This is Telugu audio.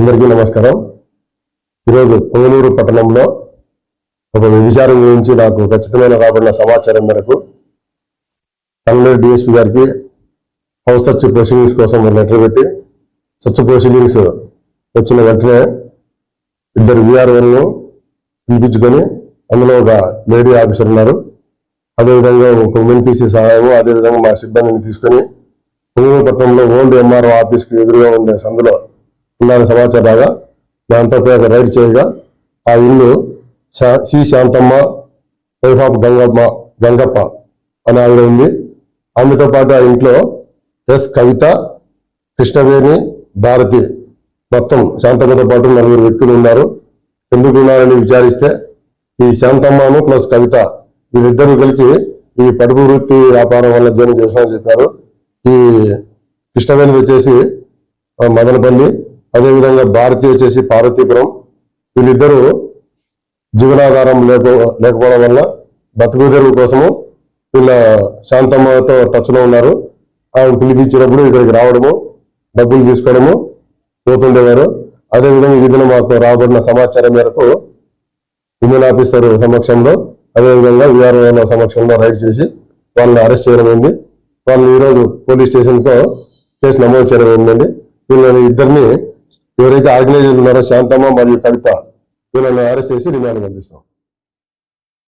అందరికీ నమస్కారం. ఈరోజు పొంగనూరు పట్టణంలో ఒక విచారం గురించి నాకు ఖచ్చితమైన రాబడిన సమాచారం మేరకు కన్నడ డిఎస్పీ గారికి హౌస్ సర్చ్ ప్రొసీడింగ్స్ కోసం లెటర్ పెట్టి సర్చ్ ప్రొసీడింగ్స్ వచ్చిన వెంటనే ఇద్దరు విఆర్ఓలను పిలిపించుకొని అందులో ఒక లేడీ ఆఫీసర్ ఉన్నారు. అదేవిధంగా ఒక ఎంపీసీ సహాయము అదేవిధంగా మా సిబ్బందిని తీసుకొని పొంగనూరు పట్టణంలో ఓల్డ్ ఎంఆర్ఓ ఆఫీస్కి ఎదురుగా ఉండే సందులో ఉండాలని సమాచారం రాగా దాంతో పోయి రైడ్ చేయగా ఆ ఇల్లు శా- సి శాంతమ్మ వైఫ్ ఆఫ్ గంగమ్మ గంగప్ప అని ఆవిడ ఉంది. ఆమెతో పాటు ఆ ఇంట్లో ఎస్ కవిత కృష్ణవేణి భారతి మొత్తం శాంతమ్మతో పాటు నలుగురు వ్యక్తులు ఉన్నారు. ఎందుకు ఉన్నారని విచారిస్తే ఈ శాంతమ్మను ప్లస్ కవిత వీళ్ళిద్దరూ కలిసి ఈ పడుపు వృత్తి వ్యాపారం వల్ల జీవనం చేస్తామని చెప్పారు. ఈ కృష్ణవేణి వచ్చేసి మదనపల్లి అదేవిధంగా భారతి వచ్చేసి పార్వతీపురం. వీళ్ళిద్దరూ జీవనాధారం లేక లేకపోవడం వల్ల బతుకు తెరువు కోసము వీళ్ళ శాంతమ్మతో టచ్లో ఉన్నారు. ఆమె పిలిపించినప్పుడు ఇక్కడికి రావడము డబ్బులు తీసుకోవడము పోతుండేవారు అదేవిధంగా ఈ దిన మాకు రాబడిన సమాచారం మేరకు ఇండియన్ ఆఫీసర్ సమక్షంలో అదేవిధంగా విఆర్ఓల సమక్షంలో రైడ్ చేసి వాళ్ళని అరెస్ట్ చేయడం అయింది వాళ్ళు ఈరోజు పోలీస్ స్టేషన్తో కేసు నమోదు చేయడం అయిందండి వీళ్ళని ఇద్దరిని ఎవరైతే ఆర్గనైజర్లు ఉన్నారో శాంతమ్మ మరియు కవిత వీళ్ళని అరెస్ట్ చేసి రిమాండ్ పంపిస్తాం.